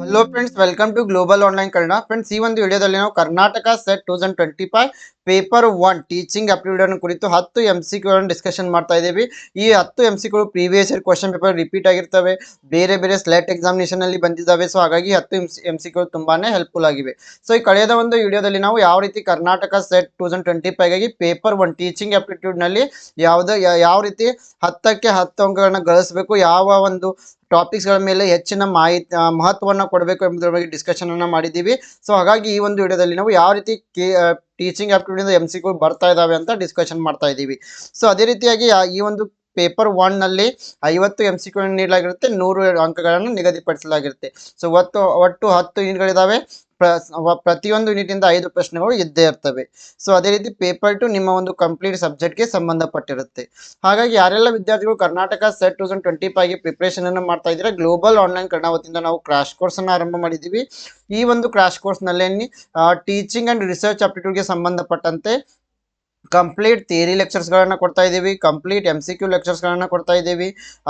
Hello friends welcome to global online Kannada friends ಈ ಒಂದು ವಿಡಿಯೋದಲ್ಲಿ ನಾವು Karnataka SET two thousand twenty five paper one, teaching aptitude ಕುರಿತು ಹತ್ತು ಎಂ ಸಿ ಕ್ಯೂಗಳನ್ನು ಡಿಸ್ಕಷನ್ ಮಾಡ್ತಾ ಇದ್ದೀವಿ. ಈ ಹತ್ತು M C ಕ್ಯೂಗಳು previous year question paper repeat ಆಗಿರ್ತವೆ. ಬೇರೆ ಬೇರೆ ಸ್ಲೆಟ್ ಎಕ್ಸಾಮಿನೇಷನ್ ಅಲ್ಲಿ ಬಂದಿದ್ದಾವೆ. ಸೊ ಹಾಗಾಗಿ ಹತ್ತು ಎಂ ಸಿ ಕ್ಯೂಗಳು ತುಂಬಾನೇ ಹೆಲ್ಪ್ಫುಲ್ ಆಗಿವೆ. ಸೊ ಈ ಕಳೆದ ಒಂದು ವಿಡಿಯೋದಲ್ಲಿ ನಾವು ಯಾವ ರೀತಿ Karnataka SET two thousand twenty ಫೈವ್ಗಾಗಿ paper one ಟೀಚಿಂಗ್ನಲ್ಲಿ ಯಾವ್ದು ಯಾವ ರೀತಿ ಹತ್ತಕ್ಕೆ ಹತ್ತು ಅಂಕಗಳನ್ನ ಗಳಿಸಬೇಕು, ಯಾವ ಒಂದು ಟಾಪಿಕ್ಸ್ಗಳ ಮೇಲೆ ಹೆಚ್ಚಿನ ಮಾಹಿತಿ ಮಹತ್ವವನ್ನು ಕೊಡಬೇಕು ಎಂಬುದರ ಬಗ್ಗೆ ಡಿಸ್ಕಷನ್ ಅನ್ನು ಮಾಡಿದ್ದೀವಿ. ಸೊ ಹಾಗಾಗಿ ಈ ಒಂದು ವಿಡಿಯೋದಲ್ಲಿ ನಾವು ಯಾವ ರೀತಿ K teaching aptitude M C ಬರ್ತಾ ಇದಾವೆ ಅಂತ ಡಿಸ್ಕಷನ್ ಮಾಡ್ತಾ ಇದ್ದೀವಿ. ಸೊ ಅದೇ ರೀತಿಯಾಗಿ ಈ ಒಂದು ಪೇಪರ್ ಒನ್ನಲ್ಲಿ ಐವತ್ತು ಎಂ ಸಿ ನೀಡಲಾಗಿರುತ್ತೆ, ನೂರು ಅಂಕಗಳನ್ನು ನಿಗದಿಪಡಿಸಲಾಗಿರುತ್ತೆ. ಸೊ ಒಟ್ಟು ಒಟ್ಟು ಹತ್ತು ಯೂನಿಟ್ಗಳಿದಾವೆ ಪ್ರ ಯೂನಿಟ್ ಪ್ರತಿಯೊಂದು ಯೂನಿಟಿಂದ ಐದು ಪ್ರಶ್ನೆಗಳು ಇದ್ದೇ ಇರ್ತವೆ. ಸೊ ಅದೇ ರೀತಿ ಪೇಪರ್ ಟು ನಿಮ್ಮ ಒಂದು ಕಂಪ್ಲೀಟ್ ಸಬ್ಜೆಕ್ಟ್ಗೆ ಸಂಬಂಧಪಟ್ಟಿರುತ್ತೆ. ಹಾಗಾಗಿ ಯಾರೆಲ್ಲ ವಿದ್ಯಾರ್ಥಿಗಳು Karnataka SET two thousand twenty ಫೈವ್ಗೆ preparation ಅನ್ನು ಮಾಡ್ತಾ ಇದ್ದೀರಾ ಗ್ಲೋಬಲ್ ಆನ್ಲೈನ್ ಕನ್ನಡ ವತಿಯಿಂದ ನಾವು ಕ್ರಾಶ್ ಕೋರ್ಸ್ ಅನ್ನು ಆರಂಭ ಮಾಡಿದ್ದೀವಿ. ಈ ಒಂದು ಕ್ರಾಶ್ ಕೋರ್ಸ್ನಲ್ಲಿ ಟೀಚಿಂಗ್ ಅಂಡ್ ರಿಸರ್ಚ್ ಅಪ್ಟಿಟ್ಯೂಡ್ಗೆ ಸಂಬಂಧಪಟ್ಟಂತೆ ಕಂಪ್ಲೀಟ್ ಥಿಯರಿ ಲೆಕ್ಚರ್ಸ್ಗಳನ್ನು ಕೊಡ್ತಾ ಇದ್ದೀವಿ. ಕಂಪ್ಲೀಟ್ ಎಂ ಸಿ ಕ್ಯೂ ಲೆಕ್ಚರ್ಸ್ಗಳನ್ನು ಕೊಡ್ತಾ ಇದ್ದೀವಿ.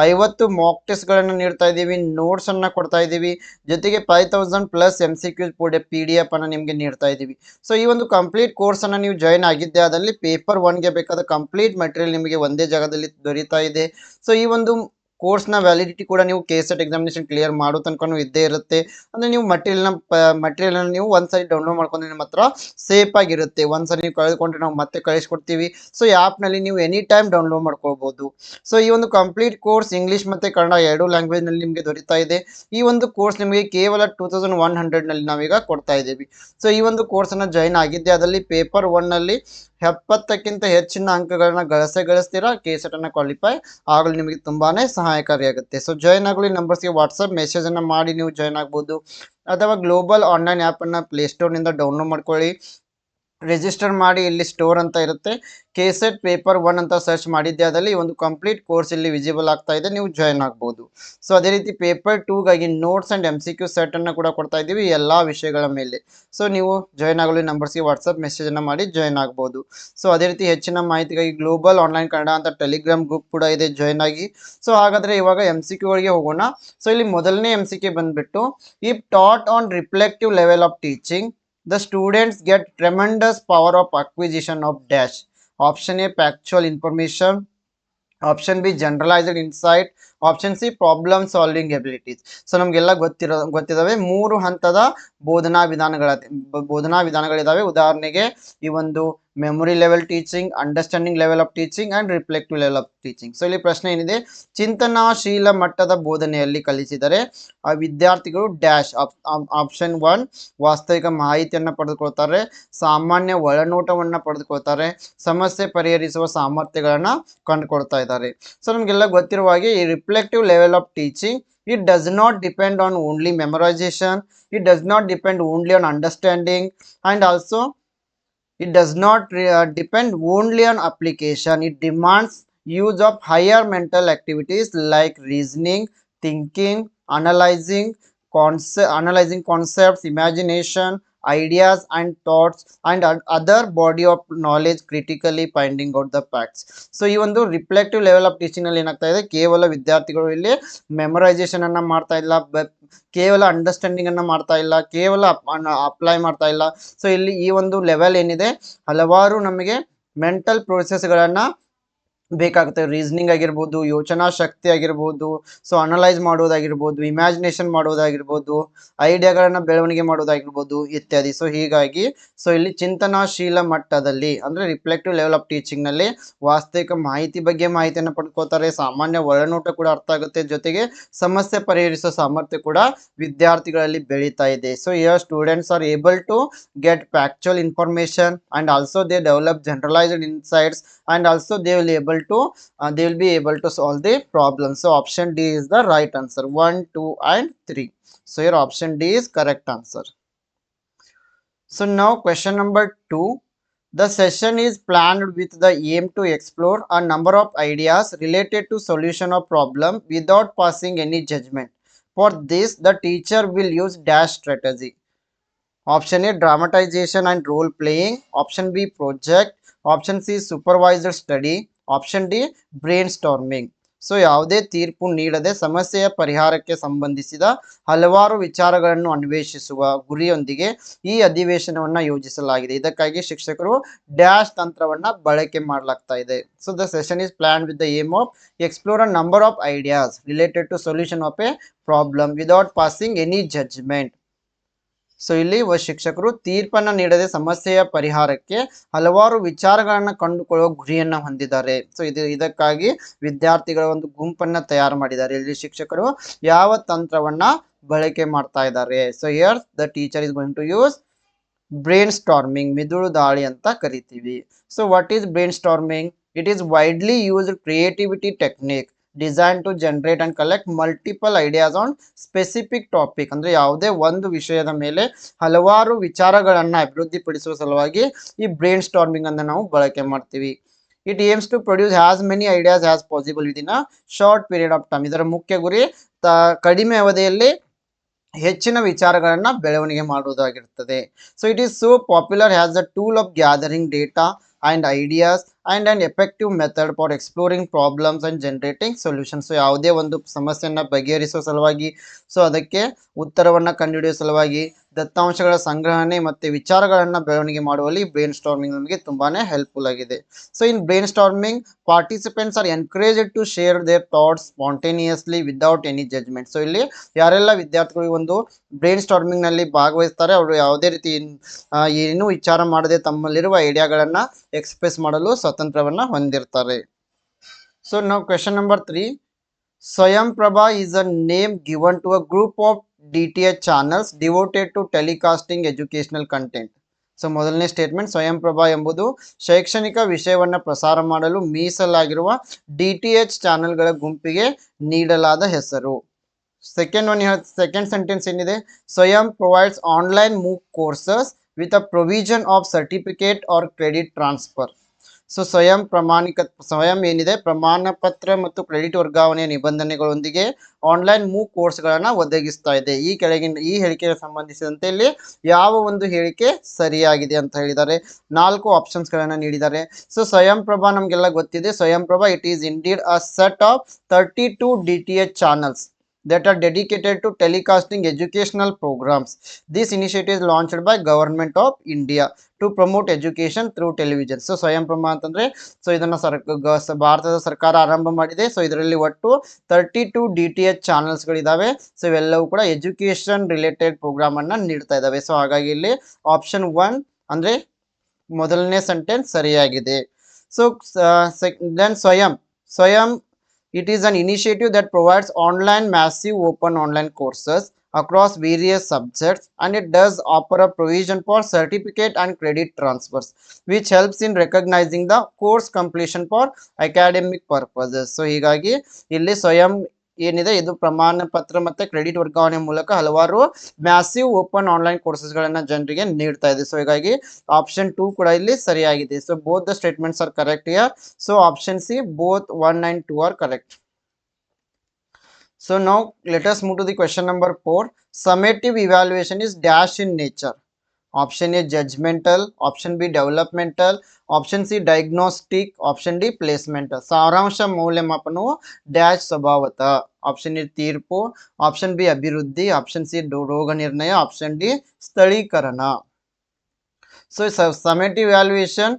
ಐವತ್ತು ಮಾಕ್ ಟೆಸ್ಟ್ಗಳನ್ನು ನೀಡ್ತಾ ಇದ್ದೀವಿ. ನೋಟ್ಸನ್ನು ಕೊಡ್ತಾ ಇದ್ದೀವಿ. ಜೊತೆಗೆ five thousand plus M C Q P D F ಅನ್ನು ನಿಮಗೆ ನೀಡ್ತಾ ಇದ್ದೀವಿ. ಸೊ ಈ ಒಂದು ಕಂಪ್ಲೀಟ್ ಕೋರ್ಸನ್ನು ನೀವು ಜಾಯ್ನ್ ಆಗಿದ್ದೆ ಅದರಲ್ಲಿ ಪೇಪರ್ ಒನ್ಗೆ ಬೇಕಾದ ಕಂಪ್ಲೀಟ್ ಮೆಟೀರಿಯಲ್ ನಿಮಗೆ ಒಂದೇ ಜಾಗದಲ್ಲಿ ದೊರೀತಾ ಇದೆ. ಸೊ ಈ ಒಂದು ಕೋರ್ಸ್ನ ವ್ಯಾಲಿಡಿಟಿ ಕೂಡ ನೀವು K SET examination clear ಮಾಡೋ ತನಕನೂ ಇದ್ದೇ ಇರುತ್ತೆ. ಅಂದರೆ ನೀವು ಮಟೀರಿಯಲ್ನ ಮಟೀರಿಯಲ್ನ ನೀವು ಒಂದು ಸರಿ ಡೌನ್ಲೋಡ್ ಮಾಡ್ಕೊಂಡ್ರೆ ನಿಮ್ಮ ಹತ್ರ ಸೇಫ್ ಆಗಿರುತ್ತೆ. ಒಂದು ಸರಿ ನೀವು ಕಳೆದುಕೊಂಡ್ರೆ ನಾವು ಮತ್ತೆ ಕಳಿಸ್ಕೊಡ್ತೀವಿ. ಸೊ ಈ ಆ್ಯಪ್ನಲ್ಲಿ ನೀವು ಎನಿ ಟೈಮ್ ಡೌನ್ಲೋಡ್ ಮಾಡ್ಕೊಳ್ಬೋದು. ಸೊ ಈ ಒಂದು ಕಂಪ್ಲೀಟ್ ಕೋರ್ಸ್ ಇಂಗ್ಲೀಷ್ ಮತ್ತು ಕನ್ನಡ ಎರಡು ಲ್ಯಾಂಗ್ವೇಜ್ನಲ್ಲಿ ನಿಮಗೆ ದೊರೀತಾ ಇದೆ. ಈ ಒಂದು ಕೋರ್ಸ್ ನಿಮಗೆ ಕೇವಲ ಟೂ ತೌಸಂಡ್ ಒನ್ ಹಂಡ್ರೆಡ್ನಲ್ಲಿ ನಾವೀಗ ಕೊಡ್ತಾ ಇದ್ದೀವಿ. ಸೊ ಈ ಒಂದು ಕೋರ್ಸನ್ನು ಜಾಯ್ನ್ ಆಗಿದ್ದೆ. ಅದರಲ್ಲಿ ಪೇಪರ್ ಒನ್ನಲ್ಲಿ ಎಪ್ಪತ್ತಕ್ಕಿಂತ ಹೆಚ್ಚಿನ ಅಂಕಗಳನ್ನ ಗಳಿಸೇ ಗಳಿಸ್ತೀರಾ? ಕೆ ಅನ್ನ ಕ್ವಾಲಿಫೈ ಆಗಲು, ನಿಮಗೆ ತುಂಬಾನೇ ಸಹಾಯಕಾರಿಯಾಗುತ್ತೆ. ಸೊ ಜಾಯ್ನ್ ಆಗಲಿ ನಂಬರ್ಸ್ಗೆ ವಾಟ್ಸಪ್ ಮೆಸೇಜನ್ನು ಮಾಡಿ ನೀವು ಜಾಯ್ನ್ ಆಗ್ಬೋದು. ಅಥವಾ ಗ್ಲೋಬಲ್ ಆನ್ಲೈನ್ ಆ್ಯಪನ್ನು ಪ್ಲೇಸ್ಟೋರ್ನಿಂದ ಡೌನ್ಲೋಡ್ ಮಾಡ್ಕೊಳ್ಳಿ. ರಿಜಿಸ್ಟರ್ ಮಾಡಿ ಇಲ್ಲಿ ಸ್ಟೋರ್ ಅಂತ ಇರುತ್ತೆ. ಕೆ ಸೆಟ್ ಪೇಪರ್ ಒನ್ ಅಂತ ಸರ್ಚ್ ಮಾಡಿದ್ದೆ. ಅದರಲ್ಲಿ ಒಂದು ಕಂಪ್ಲೀಟ್ ಕೋರ್ಸ್ ಇಲ್ಲಿ ವಿಸಿಬಲ್ ಆಗ್ತಾ ಇದೆ. ನೀವು ಜಾಯ್ನ್ ಆಗ್ಬೋದು. ಸೊ, ಅದೇ ರೀತಿ paper ಟೂಗಾಗಿ notes and M C Q ಸೆಟನ್ನು ಕೂಡ ಕೊಡ್ತಾ ಇದ್ದೀವಿ ಎಲ್ಲ ವಿಷಯಗಳ ಮೇಲೆ. ಸೊ, ನೀವು ಜಾಯ್ನ್ ಆಗಲು ನಂಬರ್ಸ್ಗೆ ವಾಟ್ಸಪ್ ಮೆಸೇಜನ್ನು ಮಾಡಿ ಜಾಯ್ನ್ ಆಗ್ಬೋದು. ಸೊ, ಅದೇ ರೀತಿ ಹೆಚ್ಚಿನ ಮಾಹಿತಿಗಾಗಿ ಗ್ಲೋಬಲ್ ಆನ್ಲೈನ್ ಕನ್ನಡ ಅಂತ ಟೆಲಿಗ್ರಾಮ್ ಗ್ರೂಪ್ ಕೂಡ ಇದೆ. ಜಾಯ್ನ್ ಆಗಿ. ಸೊ, ಹಾಗಾದರೆ ಇವಾಗ ಎಂ ಸಿ ಕ್ಯೂಗಳಿಗೆ ಹೋಗೋಣ. ಸೊ, ಇಲ್ಲಿ ಮೊದಲನೇ ಎಂ ಸಿ ಕೆ ಬಂದುಬಿಟ್ಟು if taught on reflective level of teaching the students get tremendous power of acquisition of dash. Option a factual information. Option b generalized insight option C problem solving abilities so ನಮಗೆಲ್ಲ ಗೊತ್ತಿರೋ ಗೊತ್ತಿದ್ದಾವೆ ಮೂರು ಹಂತದ ಬೋಧನಾ ವಿಧಾನಗಳ ಬೋಧನಾ ವಿಧಾನಗಳಿದ್ದಾವೆ ಉದಾಹರಣೆಗೆ, ಈ ಒಂದು memory level teaching understanding level of teaching and reflective level of teaching so ಇಲ್ಲಿ ಪ್ರಶ್ನೆ ಏನಿದೆ? ಚಿಂತನಾಶೀಲ ಮಟ್ಟದ ಬೋಧನೆಯಲ್ಲಿ ಕಲಿಸಿದರೆ, ಆ ವಿದ್ಯಾರ್ಥಿಗಳು ಡ್ಯಾಶ್ ಆಪ್ಷನ್ ಒನ್ ವಾಸ್ತವಿಕ ಮಾಹಿತಿಯನ್ನು ಪಡೆದುಕೊಳ್ತಾರೆ, ಸಾಮಾನ್ಯ ಒಳನೋಟವನ್ನು ಪಡೆದುಕೊಳ್ತಾರೆ, ಸಮಸ್ಯೆ ಪರಿಹರಿಸುವ ಸಾಮರ್ಥ್ಯಗಳನ್ನು ಕಂಡುಕೊಳ್ತಾ ಇದ್ದಾರೆ. ಸೊ ನಮಗೆಲ್ಲ ಗೊತ್ತಿರುವ ಹಾಗೆ ಈ reflective level of teaching. It does not depend on only memorization. It does not depend only on understanding. And also it does not uh, depend only on application. It demands use of higher mental activities like reasoning thinking analyzing conce analyzing concepts imagination ideas and thoughts and other body of knowledge critically finding out the facts. So ಈ ಒಂದು reflective level of ಟೀಚಿಂಗ್ನಲ್ಲಿ ಏನಾಗ್ತಾ ಇದೆ? ಕೇವಲ ವಿದ್ಯಾರ್ಥಿಗಳು ಇಲ್ಲಿ memorisation ಅನ್ನ ಮಾಡ್ತಾ ಇಲ್ಲ ಕೇವಲ ಅಂಡರ್ಸ್ಟ್ಯಾಂಡಿಂಗ್ ಅನ್ನ ಮಾಡ್ತಾ ಇಲ್ಲ, ಕೇವಲ ಅಪ್ಲೈ ಮಾಡ್ತಾ ಇಲ್ಲ. ಸೊ ಇಲ್ಲಿ ಈ ಒಂದು ಲೆವೆಲ್ ಏನಿದೆ? ಹಲವಾರು ನಮಗೆ ಮೆಂಟಲ್ ಗಳನ್ನ ಬೇಕಾಗುತ್ತೆ. ರೀಸನಿಂಗ್ ಆಗಿರ್ಬೋದು, ಯೋಚನಾ ಶಕ್ತಿ ಆಗಿರ್ಬೋದು ಸೊ ಅನಲೈಸ್ ಮಾಡೋದಾಗಿರ್ಬೋದು ಇಮ್ಯಾಜಿನೇಷನ್ ಮಾಡೋದಾಗಿರ್ಬೋದು ಐಡಿಯಾಗಳನ್ನ ಬೆಳವಣಿಗೆ ಮಾಡೋದಾಗಿರ್ಬೋದು ಇತ್ಯಾದಿ. ಸೊ ಹೀಗಾಗಿ ಸೊ ಇಲ್ಲಿ ಚಿಂತನಾಶೀಲ ಮಟ್ಟದಲ್ಲಿ, ಅಂದರೆ ರಿಫ್ಲೆಕ್ಟಿವ್ ಲೆವೆಲ್ ಆಫ್ ಟೀಚಿಂಗ್ನಲ್ಲಿ ವಾಸ್ತವಿಕ ಮಾಹಿತಿ ಬಗ್ಗೆ ಮಾಹಿತಿಯನ್ನು ಪಡ್ಕೋತಾರೆ. ಸಾಮಾನ್ಯ ಒಳನೋಟ ಕೂಡ ಅರ್ಥ ಆಗುತ್ತೆ. ಜೊತೆಗೆ ಸಮಸ್ಯೆ ಪರಿಹರಿಸೋ ಸಾಮರ್ಥ್ಯ ಕೂಡ ವಿದ್ಯಾರ್ಥಿಗಳಲ್ಲಿ ಬೆಳೀತಾ ಇದೆ. So here students are able to get factual information and also they develop generalized insights and also they will will able to uh, they will be able to solve the problem. So option d is the right answer 1 2 and 3 so your option d is correct answer. So now question number 2 the session is planned with the aim to explore a number of ideas related to solution of problem without passing any judgment. For this the teacher will use dash strategy. Option a dramatization and role playing. Option b project. Option c supervised study option brainstorming so ಯಾವುದೇ ತೀರ್ಪು ನೀಡದೆ ಸಮಸ್ಯೆಯ ಪರಿಹಾರಕ್ಕೆ ಸಂಬಂಧಿಸಿದ ಹಲವಾರು ವಿಚಾರಗಳನ್ನು ಅನ್ವೇಷಿಸುವ ಗುರಿಯೊಂದಿಗೆ ಈ ಅಧಿವೇಶನವನ್ನು ಯೋಜಿಸಲಾಗಿದೆ. ಇದಕ್ಕಾಗಿ ಶಿಕ್ಷಕರು ಡ್ಯಾಶ್ ತಂತ್ರವನ್ನು ಬಳಕೆ ಮಾಡಲಾಗ್ತಾ ಇದೆ. So the session is plan with the aim of explore a number of ideas related to solution of a problem without passing any judgement so ಇಲ್ಲಿ ಶಿಕ್ಷಕರು ತೀರ್ಪನ್ನ ನೀಡದೆ ಸಮಸ್ಯೆಯ ಪರಿಹಾರಕ್ಕೆ ಹಲವಾರು ವಿಚಾರಗಳನ್ನು ಕಂಡುಕೊಳ್ಳುವ ಗುರಿಯನ್ನ ಹೊಂದಿದ್ದಾರೆ. ಸೊ ಇದು ಇದಕ್ಕಾಗಿ ವಿದ್ಯಾರ್ಥಿಗಳ ಒಂದು ಗುಂಪನ್ನ ತಯಾರು ಮಾಡಿದ್ದಾರೆ. ಇಲ್ಲಿ ಶಿಕ್ಷಕರು ಯಾವ ತಂತ್ರವನ್ನ ಬಳಕೆ ಮಾಡ್ತಾ ಇದ್ದಾರೆ. So here the teacher is going to use brainstorming ಮಿದುಳು ದಾಳಿ ಅಂತ ಕರಿತೀವಿ. So what is brainstorming it is widely used creativity technique design to generate and collect multiple ideas on specific topic ಅಂದ್ರೆ ಯಾವುದೇ ಒಂದು ವಿಷಯದ ಮೇಲೆ ಹಲವಾರು ವಿಚಾರಗಳನ್ನು ಅಭಿವೃದ್ಧಿಪಡಿಸುವ ಸಲುವಾಗಿ ಈ ಬ್ರೈನ್ ಸ್ಟಾರ್ಮಿಂಗ್ ಅನ್ನು ನಾವು ಬಳಕೆ ಮಾಡ್ತೀವಿ. It aims to produce has many ideas has possible within a short period of time ಇದರ ಮುಖ್ಯ ಗುರಿ ತ, ಕಡಿಮೆ ಅವಧಿಯಲ್ಲಿ ಹೆಚ್ಚಿನ ವಿಚಾರಗಳನ್ನು ಬೆಳವಣಿಗೆ ಮಾಡುವುದಾಗಿರುತ್ತದೆ so it is so popular has a tool of gathering data and ideas and and effective method for exploring problems and generating solution so ಯಾವುದೇ ಒಂದು ಸಮಸ್ಯೆಯನ್ನು ಬಗೆಹರಿಸೋ ಸಲುವಾಗಿ ಸೊ ಅದಕ್ಕೆ ಉತ್ತರವನ್ನು ಕಂಡುಹಿಡಿಯೋ ಸಲುವಾಗಿ ದತ್ತಾಂಶಗಳ ಸಂಗ್ರಹಣೆ ಮತ್ತು ವಿಚಾರಗಳನ್ನು ಬೆಳವಣಿಗೆ ಮಾಡುವಲ್ಲಿ ಬ್ರೈನ್ ಸ್ಟಾರ್ಮಿಂಗ್ ನಮಗೆ ತುಂಬಾ ಹೆಲ್ಪ್ಫುಲ್ ಆಗಿದೆ. So in brainstorming participants are encouraged to share their thoughts spontaneously without any judgement so ಇಲ್ಲಿ ಯಾರೆಲ್ಲ ವಿದ್ಯಾರ್ಥಿಗಳಿಗೆ ಒಂದು ಬ್ರೈನ್ ಸ್ಟಾರ್ಮಿಂಗ್ನಲ್ಲಿ ಭಾಗವಹಿಸ್ತಾರೆ, ಅವರು ಯಾವುದೇ ರೀತಿ ಏನೂ ವಿಚಾರ ಮಾಡದೆ ತಮ್ಮಲ್ಲಿರುವ ಐಡಿಯಾಗಳನ್ನು ಎಕ್ಸ್ಪ್ರೆಸ್ ಮಾಡಲು ಸ್ವಾತಂತ್ರ್ಯವನ್ನು ಹೊಂದಿರ್ತಾರೆ. ಸೊ ನಾವು question number three Swayam Prabha is a name given to a group H channels devoted to telecasting educational content so ಮೊದಲನೇ ಸ್ಟೇಟ್ಮೆಂಟ್ ಸ್ವಯಂ ಪ್ರಭಾ ಎಂಬುದು ಶೈಕ್ಷಣಿಕ ವಿಷಯವನ್ನು ಪ್ರಸಾರ ಮಾಡಲು ಮೀಸಲಾಗಿರುವ ಡಿ ಟಿ ಎಚ್ ಚಾನೆಲ್ಗಳ ಗುಂಪಿಗೆ ನೀಡಲಾದ ಹೆಸರು. ಸೆಕೆಂಡ್ ಒನ್ ಸೆಕೆಂಡ್ ಸೆಂಟೆನ್ಸ್ ಏನಿದೆ? Swayam provides online MOOC courses with a provision of certificate or credit transfer so Swayam ಪ್ರಮಾಣಿಕ, ಸ್ವಯಂ ಏನಿದೆ ಪ್ರಮಾಣ ಪತ್ರ ಮತ್ತು ಕ್ರೆಡಿಟ್ ವರ್ಗಾವಣೆಯ ನಿಬಂಧನೆಗಳೊಂದಿಗೆ ಆನ್ಲೈನ್ ಮೂಕ್ ಕೋರ್ಸ್ಗಳನ್ನು ಒದಗಿಸ್ತಾ ಇದೆ. ಈ ಕೆಳಗಿನ, ಈ ಹೇಳಿಕೆಗೆ ಸಂಬಂಧಿಸಿದಂತೆ ಇಲ್ಲಿ ಯಾವ ಒಂದು ಹೇಳಿಕೆ ಸರಿಯಾಗಿದೆ ಅಂತ ಹೇಳಿದ್ದಾರೆ. ನಾಲ್ಕು ಆಪ್ಷನ್ಸ್ಗಳನ್ನು ನೀಡಿದ್ದಾರೆ. ಸೊ ಸ್ವಯಂ ಪ್ರಭಾ ನಮಗೆಲ್ಲ ಗೊತ್ತಿದೆ. Swayam Prabha it is indeed a set of thirty two D T H channels that are dedicated to telecasting educational programs. This initiative is launched by Government of India to promote education through television so Swayam ಪ್ರಮಾ ಅಂತಂದ್ರೆ so ಇದನ್ನು sir ಭಾರತದ ಸರ್ಕಾರ ಆರಂಭ ಮಾಡಿದೆ. So ಇದರಲ್ಲಿ ಒಟ್ಟು thirty two D T H ಚಾನಲ್ಸ್ಗಳಿದ್ದಾವೆ so ಇವೆಲ್ಲವೂ ಕೂಡ ಎಜುಕೇಷನ್ ರಿಲೇಟೆಡ್ ಪ್ರೋಗ್ರಾಮನ್ನು ನೀಡ್ತಾ ಇದ್ದಾವೆ ಸೊ ಹಾಗಾಗಿ ಇಲ್ಲಿ ಆಪ್ಷನ್ ಒನ್ ಅಂದರೆ ಮೊದಲನೇ ಸೆಂಟೆನ್ಸ್ ಸರಿಯಾಗಿದೆ. ಸೊ ದೆನ್ ಸ್ವಯಂ ಸ್ವಯಂ it is an initiative that provides online massive open online courses across various subjects and it does offer a provision for certificate and credit transfers which helps in recognizing the course completion for academic purposes so ಹೀಗಾಗಿ ಇಲ್ಲಿ ಸ್ವಯಂ ಏನಿದೆ? ಇದು ಪ್ರಮಾಣ ಪತ್ರ ಮತ್ತೆ credit ವರ್ಗಾವಣೆ ಮೂಲಕ ಹಲವಾರು ಮ್ಯಾಸಿವ್ ಓಪನ್ ಆನ್ಲೈನ್ ಕೋರ್ಸಸ್ ಗಳನ್ನ ಜನರಿಗೆ ನೀಡ್ತಾ ಇದೆ. ಸೊ ಹೀಗಾಗಿ ಆಪ್ಷನ್ ಟೂ ಕೂಡ ಇಲ್ಲಿ ಸರಿಯಾಗಿದೆ. So both the statements are correct here so option C both one and two are correct so now let us move to the question number 4. Summative is dash in in nature. Option A judgmental, option B developmental, option C diagnostic, option D placement. ಸಾರಾಂಶ ಮೌಲ್ಯಮಾಪನವು dash ಸ್ವಭಾವತ option A ತೀರ್ಪು option B ಅಭಿವೃದ್ಧಿ option C ರೋಗ ನಿರ್ಣಯ option D ಸ್ಥಳೀಕರಣ so summative valuation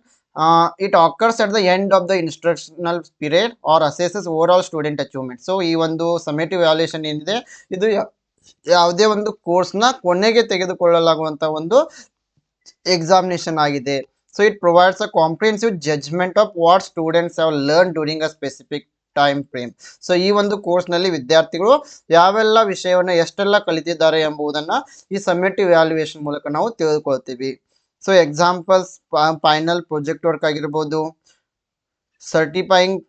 it occurs at the end of the instructional period or assesses overall student achievement so ಈ ಒಂದು ಸಮೇಟಿವ್ ವ್ಯಾಲ್ಯೂಯೇಷನ್ ಏನಿದೆ ಇದು ಯಾ- ಯಾವುದೇ ಒಂದು ಕೋರ್ಸ್ನ ಕೊನೆಗೆ ತೆಗೆದುಕೊಳ್ಳಲಾಗುವಂಥ ಒಂದು ಎಕ್ಸಾಮಿನೇಷನ್ ಆಗಿದೆ. So it provides a comprehensive judgement of what students have learn during a specific time frame so ಈ ಒಂದು ಕೋರ್ಸ್ನಲ್ಲಿ ವಿದ್ಯಾರ್ಥಿಗಳು ಯಾವೆಲ್ಲ ವಿಷಯವನ್ನು ಎಷ್ಟೆಲ್ಲ ಕಲಿತಿದ್ದಾರೆ ಎಂಬುದನ್ನು ಈ ಸಮ್ಮಿಟಿವ್ ವ್ಯಾಲ್ಯೂಯೇಷನ್ ಮೂಲಕ ನಾವು ತಿಳಿದುಕೊಳ್ತೀವಿ. So examples final project work ಆಗಿರ್ಬೋದು ಸರ್ಟಿಫೈಯಿಂಗ್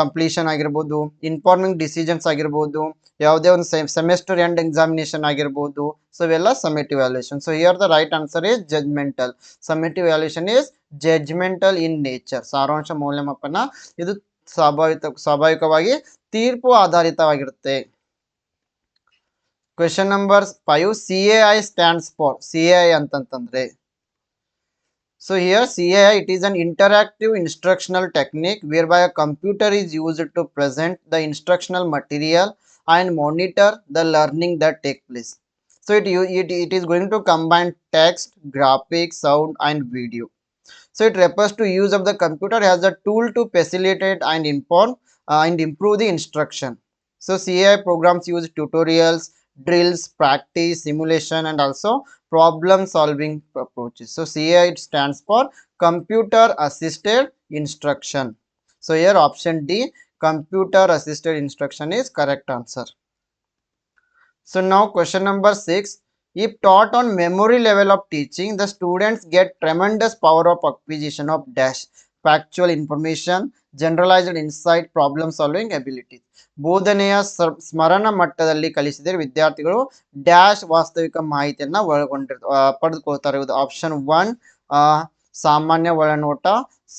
ಕಂಪ್ಲೀಷನ್ ಆಗಿರ್ಬೋದು ಇನ್ಫಾರ್ಮಿಂಗ್ ಡಿಸಿಷನ್ಸ್ ಆಗಿರ್ಬೋದು, ಯಾವುದೇ ಒಂದು ಸೆಮೆಸ್ಟರ್ ಎಂಡ್ ಎಕ್ಸಾಮಿನೇಷನ್ ಆಗಿರ್ಬೋದು ಸೊ ಇವೆಲ್ಲ summative valuation so here the right answer is judgemental summative valuation is judgemental in nature ಸಾರಾಂಶ ಮೌಲ್ಯಮಾಪನ, ಇದು ಸ್ವಾಭಾವಿಕ ಸ್ವಾಭಾವಿಕವಾಗಿ ತೀರ್ಪು ಆಧಾರಿತವಾಗಿರುತ್ತೆ. Question number five C A I stands for C A I ಅಂತಂತಂದ್ರೆ So here CAI it is an interactive instructional technique whereby a computer is used to present the instructional material and monitor the learning that take place. So it, it, it is going to combine text, graphics, sound and video. So it refers to use of the computer as a tool to facilitate and inform uh, and improve the instruction. So CAI programs use tutorials, drills, practice, simulation and also problem solving approaches. So CAI stands for computer assisted instruction. So here option D computer assisted instruction is correct answer. So now question number 6 if taught on memory level of teaching the students get tremendous power of acquisition of dash factual information, generalized insight, problem solving abilities. ಬೋಧನೆಯ ಸ್ಮರಣ ಮಟ್ಟದಲ್ಲಿ ಕಲಿಸಿದರೆ ವಿದ್ಯಾರ್ಥಿಗಳು dash ವಾಸ್ತವಿಕ ಮಾಹಿತಿಯನ್ನ ಒಳಗೊಂಡಿರ್ ಪಡೆದುಕೊಳ್ತಾರೆ. ಇದು option one ಸಾಮಾನ್ಯ ಒಳನೋಟ.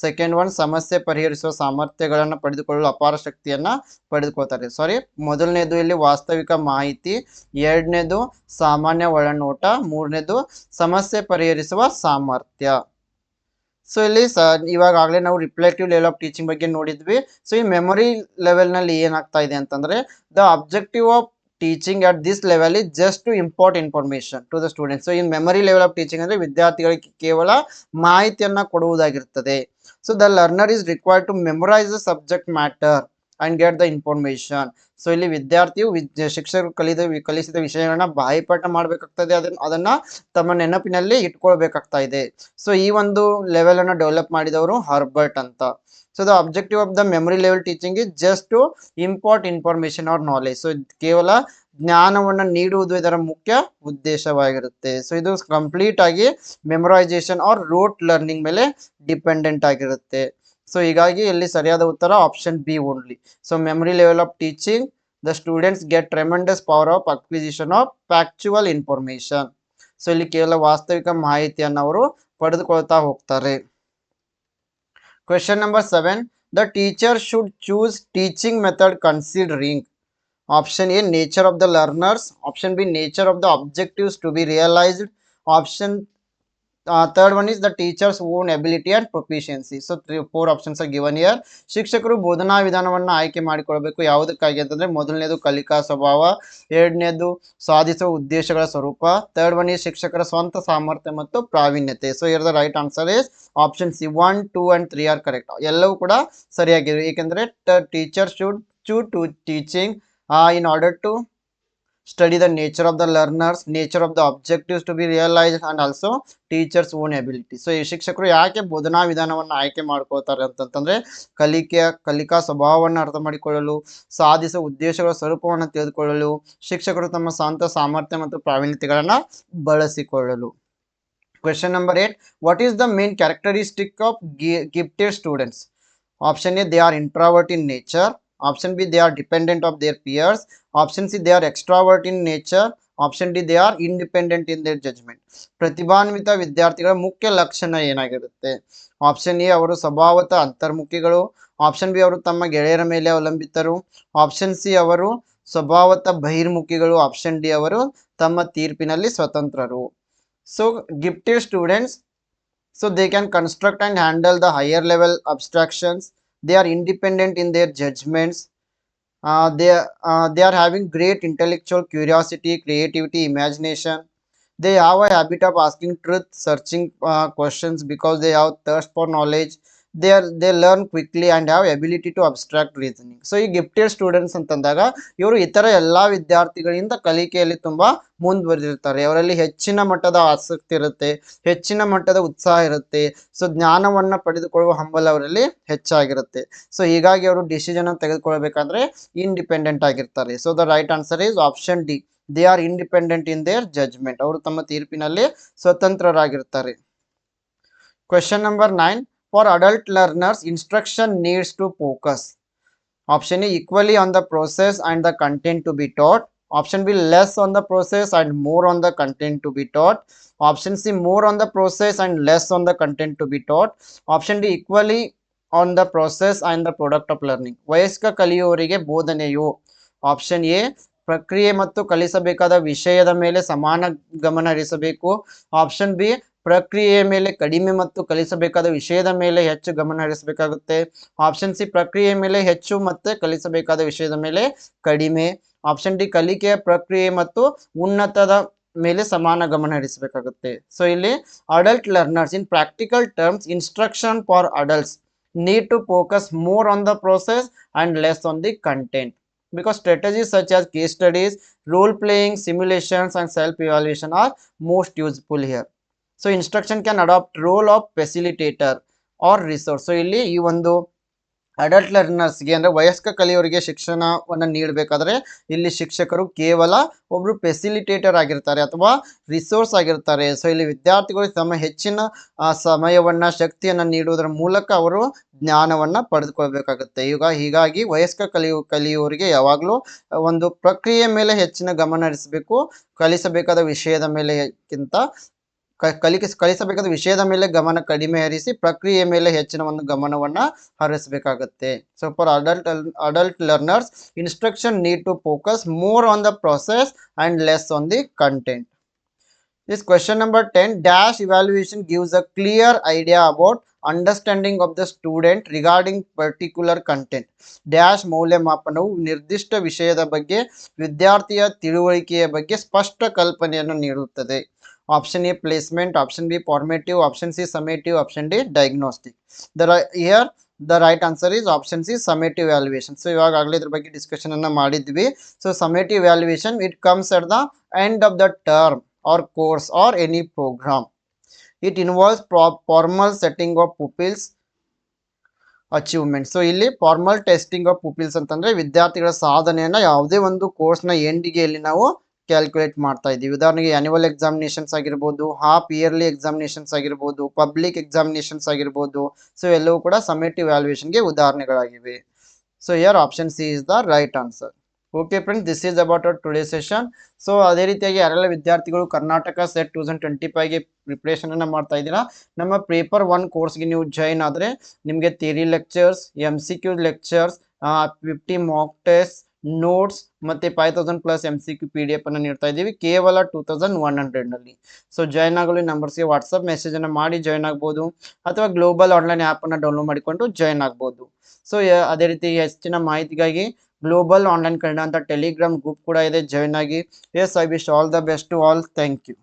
Second one ಸಮಸ್ಯೆ ಪರಿಹರಿಸುವ ಸಾಮರ್ಥ್ಯಗಳನ್ನು ಪಡೆದುಕೊಳ್ಳಲು ಅಪಾರ ಶಕ್ತಿಯನ್ನ ಪಡೆದುಕೊಳ್ತಾರೆ. ಸಾರಿ ಮೊದಲನೇದು ಇಲ್ಲಿ ವಾಸ್ತವಿಕ ಮಾಹಿತಿ. ಎರಡನೇದು ಸಾಮಾನ್ಯ ಒಳನೋಟ. ಮೂರನೇದು ಸಮಸ್ಯೆ ಪರಿಹರಿಸುವ ಸಾಮರ್ಥ್ಯ. ಸೊ ಇಲ್ಲಿ ಸ ಇವಾಗಲೇ ನಾವು ರಿಪ್ಲೇಟಿವ್ ಲೆವೆಲ್ ಆಫ್ ಟೀಚಿಂಗ್ ಬಗ್ಗೆ ನೋಡಿದ್ವಿ. ಸೊ ಈ ಮೆಮೊರಿ ಲೆವೆಲ್ನಲ್ಲಿ ಏನಾಗ್ತಾ ಇದೆ ಅಂತಂದ್ರೆ the objective of teaching at this level is just to impart information to the students so in memory level of teaching ಅಂದ್ರೆ ವಿದ್ಯಾರ್ಥಿಗಳಿಗೆ ಕೇವಲ ಮಾಹಿತಿಯನ್ನು ಕೊಡುವುದಾಗಿರ್ತದೆ. So the learner is required to memorise the subject matter and get the information so ಇಲ್ಲಿ ವಿದ್ಯಾರ್ಥಿಯು ವಿದ್ಯ ಶಿಕ್ಷಕರು ಕಲಿದ, ಕಲಿಸಿದ ವಿಷಯಗಳನ್ನ ಬಾಯಿಪಾಠ ಮಾಡಬೇಕಾಗ್ತದೆ. ಅದನ್ನ ಅದನ್ನ ತಮ್ಮ ನೆನಪಿನಲ್ಲಿ ಇಟ್ಕೊಳ್ಬೇಕಾಗ್ತಾ ಇದೆ. ಸೊ ಈ ಒಂದು ಲೆವೆಲ್ ಅನ್ನ ಡೆವಲಪ್ ಮಾಡಿದವರು ಹರ್ಬರ್ಟ್ ಅಂತ. So the objective of the memory level teaching is just to impart information or knowledge so ಕೇವಲ ಜ್ಞಾನವನ್ನು ನೀಡುವುದು ಇದರ ಮುಖ್ಯ ಉದ್ದೇಶವಾಗಿರುತ್ತೆ. ಸೊ ಇದು ಕಂಪ್ಲೀಟ್ ಆಗಿ ಮೆಮೊರೈಸೇಷನ್ ಆರ್ ರೋಟ್ ಲರ್ನಿಂಗ್ ಮೇಲೆ ಡಿಪೆಂಡೆಂಟ್ ಆಗಿರುತ್ತೆ. ಸೊ ಹೀಗಾಗಿ ಇಲ್ಲಿ ಸರಿಯಾದ ಉತ್ತರ option B only so memory level of teaching the students get tremendous power of acquisition of factual information so ಇಲ್ಲಿ ಕೇವಲ ವಾಸ್ತವಿಕ ಮಾಹಿತಿಯನ್ನು ಅವರು ಪಡೆದುಕೊಳ್ತಾ ಹೋಗ್ತಾರೆ. Question number seven the teacher should choose teaching method considering option A nature of the learners option B nature of the objectives to be realised option third one is the teacher's own ability and proficiency so three four options are given here ಶಿಕ್ಷಕರು ಬೋಧನಾ ವಿಧಾನವನ್ನು ಆಯ್ಕೆ ಮಾಡಿಕೊಳ್ಬೇಕು. ಯಾವುದಕ್ಕಾಗಿ ಅಂತಂದ್ರೆ ಮೊದಲನೇದು ಕಲಿಕಾ ಸ್ವಭಾವ, ಎರಡನೇದು ಸಾಧಿಸುವ ಉದ್ದೇಶಗಳ ಸ್ವರೂಪ. ಥರ್ಡ್ ಒನ್ ಇಸ್ ಶಿಕ್ಷಕರ ಸ್ವಂತ ಸಾಮರ್ಥ್ಯ ಮತ್ತು ಪ್ರಾವೀಣ್ಯತೆ. So here the right answer is option C one two and three are correct ಎಲ್ಲವೂ ಕೂಡ ಸರಿಯಾಗಿದೆ. ಏಕೆಂದರೆ teacher should choose to teaching in order to study the nature of the learners, nature of the objectives to be realized, and also teachers own ability. So ಈ ಶಿಕ್ಷಕರು ಯಾಕೆ ಬೋಧನಾ ವಿಧಾನವನ್ನು ಆಯ್ಕೆ ಮಾಡ್ಕೋತಾರೆ ಅಂತಂತಂದ್ರೆ ಕಲಿಕೆಯ ಕಲಿಕಾ ಸ್ವಭಾವವನ್ನು ಅರ್ಥ ಮಾಡಿಕೊಳ್ಳಲು, ಸಾಧಿಸುವ ಉದ್ದೇಶಗಳ ಸ್ವರೂಪವನ್ನು ತಿಳಿದುಕೊಳ್ಳಲು, ಶಿಕ್ಷಕರು ತಮ್ಮ ಸ್ವಂತ ಸಾಮರ್ಥ್ಯ ಮತ್ತು ಪ್ರಾವೀಣ್ಯತೆಗಳನ್ನು ಬಳಸಿಕೊಳ್ಳಲು. Question number eight what is the main characteristic of gifted students option A they are introvert in nature option b, they are dependent of their peers. Option c, they are extrovert in nature. Option D they are independent in their judgement ಪ್ರತಿಭಾನ್ವಿತ ವಿದ್ಯಾರ್ಥಿಗಳ ಮುಖ್ಯ ಲಕ್ಷಣ ಏನಾಗಿರುತ್ತೆ? Option A ಅವರು ಸ್ವಭಾವತ ಅಂತರ್ಮುಖಿಗಳು. Option B ಅವರು ತಮ್ಮ ಗೆಳೆಯರ ಮೇಲೆ ಅವಲಂಬಿತರು. ಆಪ್ಷನ್ ಸಿ ಅವರು ಸ್ವಭಾವತ ಬಹಿರ್ಮುಖಿಗಳು. ಆಪ್ಷನ್ ಡಿ ಅವರು ತಮ್ಮ ತೀರ್ಪಿನಲ್ಲಿ ಸ್ವತಂತ್ರರು. So gifted students so they can construct and handle the higher level abstractions they are independent in their judgments. Uh, they uh, they are having great intellectual curiosity creativity imagination. They have a habit of asking truth searching uh, questions because they have thirst for knowledge they are, they learn quickly and have ability to abstract reasoning. So, ಈ gifted students ಅಂತಂದಾಗ, ಇವರು ಇತರ ಎಲ್ಲ ವಿದ್ಯಾರ್ಥಿಗಳಿಂದ ಕಲಿಕೆಯಲ್ಲಿ ತುಂಬಾ ಮುಂದುವರೆದಿರ್ತಾರೆ ಅವರಲ್ಲಿ ಹೆಚ್ಚಿನ ಮಟ್ಟದ ಆಸಕ್ತಿ ಇರುತ್ತೆ, ಹೆಚ್ಚಿನ ಮಟ್ಟದ ಉತ್ಸಾಹ ಇರುತ್ತೆ ಸೊ ಜ್ಞಾನವನ್ನ ಪಡೆದುಕೊಳ್ಳುವ ಹಂಬಲ ಅವರಲ್ಲಿ ಹೆಚ್ಚಾಗಿರುತ್ತೆ. ಸೊ ಹೀಗಾಗಿ ಅವರು ಡಿಸಿಷನ್ ತೆಗೆದುಕೊಳ್ಬೇಕಂದ್ರೆ ಇಂಡಿಪೆಂಡೆಂಟ್ ಆಗಿರ್ತಾರೆ. So the right answer is option D they are independent in their judgement ಅವರು ತಮ್ಮ ತೀರ್ಪಿನಲ್ಲಿ ಸ್ವತಂತ್ರರಾಗಿರ್ತಾರೆ. Question number nine for adult learners instruction needs to focus option a equally on the process and the content to be taught option b less on the process and more on the content to be taught option c more on the process and less on the content to be taught option d equally on the process and the product of learning ವಯಸ್ಕ ಕಲಿಯುವವರಿಗೆ ಬೋಧನೆಯು option A ಪ್ರಕ್ರಿಯೆ ಮತ್ತು ಕಲಿಸಬೇಕಾದ ವಿಷಯದ ಮೇಲೆ ಸಮಾನ ಗಮನ ಹರಿಸಬೇಕು option B ಪ್ರಕ್ರಿಯೆಯ ಮೇಲೆ ಕಡಿಮೆ ಮತ್ತು ಕಲಿಸಬೇಕಾದ ವಿಷಯದ ಮೇಲೆ ಹೆಚ್ಚು ಗಮನ ಹರಿಸಬೇಕಾಗುತ್ತೆ. ಆಪ್ಷನ್ ಸಿ ಪ್ರಕ್ರಿಯೆಯ ಮೇಲೆ ಹೆಚ್ಚು ಮತ್ತೆ ಕಲಿಸಬೇಕಾದ ವಿಷಯದ ಮೇಲೆ ಕಡಿಮೆ. ಆಪ್ಷನ್ ಡಿ ಕಲಿಕೆಯ ಪ್ರಕ್ರಿಯೆ ಮತ್ತು ಉನ್ನತದ ಮೇಲೆ ಸಮಾನ ಗಮನ ಹರಿಸಬೇಕಾಗುತ್ತೆ. ಸೊ ಇಲ್ಲಿ adult learners in practical terms instruction for adults need to focus more on the process and less on the content because strategies such as case studies role playing simulations and self evaluation are most useful here. So instruction can adapt role of facilitator or resource so ಇಲ್ಲಿ ಈ ಒಂದು adult ಲರ್ನರ್ಸ್ಗೆ ಅಂದರೆ ವಯಸ್ಕ ಕಲಿಯೋರಿಗೆ ಶಿಕ್ಷಣವನ್ನು ನೀಡಬೇಕಾದ್ರೆ ಇಲ್ಲಿ ಶಿಕ್ಷಕರು ಕೇವಲ ಒಬ್ಬರು ಫೆಸಿಲಿಟೇಟರ್ ಆಗಿರ್ತಾರೆ ಅಥವಾ ರಿಸೋರ್ಸ್ ಆಗಿರ್ತಾರೆ. ಸೊ ಇಲ್ಲಿ ವಿದ್ಯಾರ್ಥಿಗಳು ತಮ್ಮ ಹೆಚ್ಚಿನ ಸಮಯವನ್ನು, ಶಕ್ತಿಯನ್ನು ನೀಡುವುದರ ಮೂಲಕ ಅವರು ಜ್ಞಾನವನ್ನು ಪಡೆದುಕೊಳ್ಬೇಕಾಗುತ್ತೆ. ಈಗ ಹೀಗಾಗಿ ವಯಸ್ಕ ಕಲಿಯು ಕಲಿಯುವವರಿಗೆ ಯಾವಾಗಲೂ ಒಂದು ಪ್ರಕ್ರಿಯೆ ಮೇಲೆ ಹೆಚ್ಚಿನ ಗಮನ ಹರಿಸಬೇಕು, ಕಲಿಸಬೇಕಾದ ವಿಷಯದ ಮೇಲೆ ಕಲಿಕೆ, ಕಲಿಸಬೇಕಾದ ವಿಷಯದ ಮೇಲೆ ಗಮನ ಕಡಿಮೆ ಹರಿಸಿ ಪ್ರಕ್ರಿಯೆ ಮೇಲೆ ಹೆಚ್ಚಿನ ಒಂದು ಗಮನವನ್ನು ಹರಿಸಬೇಕಾಗುತ್ತೆ. So for adult adult learners instruction need to focus more on the process and less on the content is question number ten dash evaluation gives a clear idea about understanding of the student regarding particular content dash ಮೌಲ್ಯಮಾಪನವು ನಿರ್ದಿಷ್ಟ ವಿಷಯದ ಬಗ್ಗೆ, ವಿದ್ಯಾರ್ಥಿಯ ತಿಳುವಳಿಕೆಯ ಬಗ್ಗೆ ಸ್ಪಷ್ಟ ಕಲ್ಪನೆಯನ್ನು ನೀಡುತ್ತದೆ. Option A placement option B formative option C summative option D diagnostic the here the right answer is option C summative valuation so ಇವಾಗ ಆಗಲೇ ಇದ್ರ ಬಗ್ಗೆ ಡಿಸ್ಕಷನ್ ಅನ್ನ ಮಾಡಿದ್ವಿ. So summative valuation it comes at the end of the term or course or any programme it involves formal setting of pupils achievement so ಇಲ್ಲಿ formal testing of pupils ಅಂತಂದ್ರೆ ವಿದ್ಯಾರ್ಥಿಗಳ ಸಾಧನೆಯನ್ನ ಯಾವುದೇ ಒಂದು ಕೋರ್ಸ್ನ ಎಂಡಿಗೆ ಇಲ್ಲಿ ನಾವು ಕ್ಯಾಲ್ಕುಲೇಟ್ ಮಾಡ್ತಾ ಇದ್ದೀವಿ. ಉದಾಹರಣೆಗೆ ಆನ್ಯುವಲ್ ಎಕ್ಸಾಮಿನೇಷನ್ಸ್ ಆಗಿರ್ಬೋದು ಹಾಫ್ ಇಯರ್ಲಿ ಎಕ್ಸಾಮಿನೇಷನ್ಸ್ ಆಗಿರ್ಬೋದು ಪಬ್ಲಿಕ್ ಎಕ್ಸಾಮಿನೇಷನ್ಸ್ ಆಗಿರ್ಬೋದು. ಸೊ ಎಲ್ಲವೂ ಕೂಡ ಸಮೇಟಿವ್ ವ್ಯಾಲ್ಯೂಯೇಷನ್ಗೆ ಉದಾಹರಣೆಗಳಾಗಿವೆ. So here option C is the right answer okay friends this is about our today session so ಅದೇ ರೀತಿಯಾಗಿ ಯಾರೆಲ್ಲ ವಿದ್ಯಾರ್ಥಿಗಳು Karnataka SET two thousand twenty ಫೈವ್ಗೆ ಪ್ರಿಪ್ರೇಷನನ್ನು ಮಾಡ್ತಾ ಇದ್ದೀರಾ, ನಮ್ಮ ಪೇಪರ್ ಒನ್ ಕೋರ್ಸ್ಗೆ ನೀವು ಜಾಯಿನ್ ಆದರೆ ನಿಮಗೆ theory lectures M C Q lectures fifty mock test notes ಮತ್ತೆ five thousand plus M C Q P D F ಅನ್ನು ನೀಡ್ತಾ ಇದ್ದೀವಿ. ಕೇವಲ ಟೂ ತೌಸಂಡ್ ಒನ್ ಹಂಡ್ರೆಡ್ನಲ್ಲಿ ಸೊ ಜಾಯ್ನ್ ಆಗಲು ನಂಬರ್ಸ್ಗೆ ವಾಟ್ಸಪ್ ಮೆಸೇಜನ್ನು ಮಾಡಿ ಜಾಯ್ನ್ ಆಗ್ಬೋದು. ಅಥವಾ ಗ್ಲೋಬಲ್ ಆನ್ಲೈನ್ ಆ್ಯಪನ್ನು ಡೌನ್ಲೋಡ್ ಮಾಡಿಕೊಂಡು ಜಾಯ್ನ್ ಆಗ್ಬೋದು. ಸೊ ಅದೇ ರೀತಿ ಹೆಚ್ಚಿನ ಮಾಹಿತಿಗಾಗಿ ಗ್ಲೋಬಲ್ ಆನ್ಲೈನ್ ಕನ್ನಡ ಅಂತ ಟೆಲಿಗ್ರಾಮ್ ಗ್ರೂಪ್ ಕೂಡ ಇದೆ. ಜಾಯ್ನ್ ಆಗಿ. Yes I wish all the best all thank you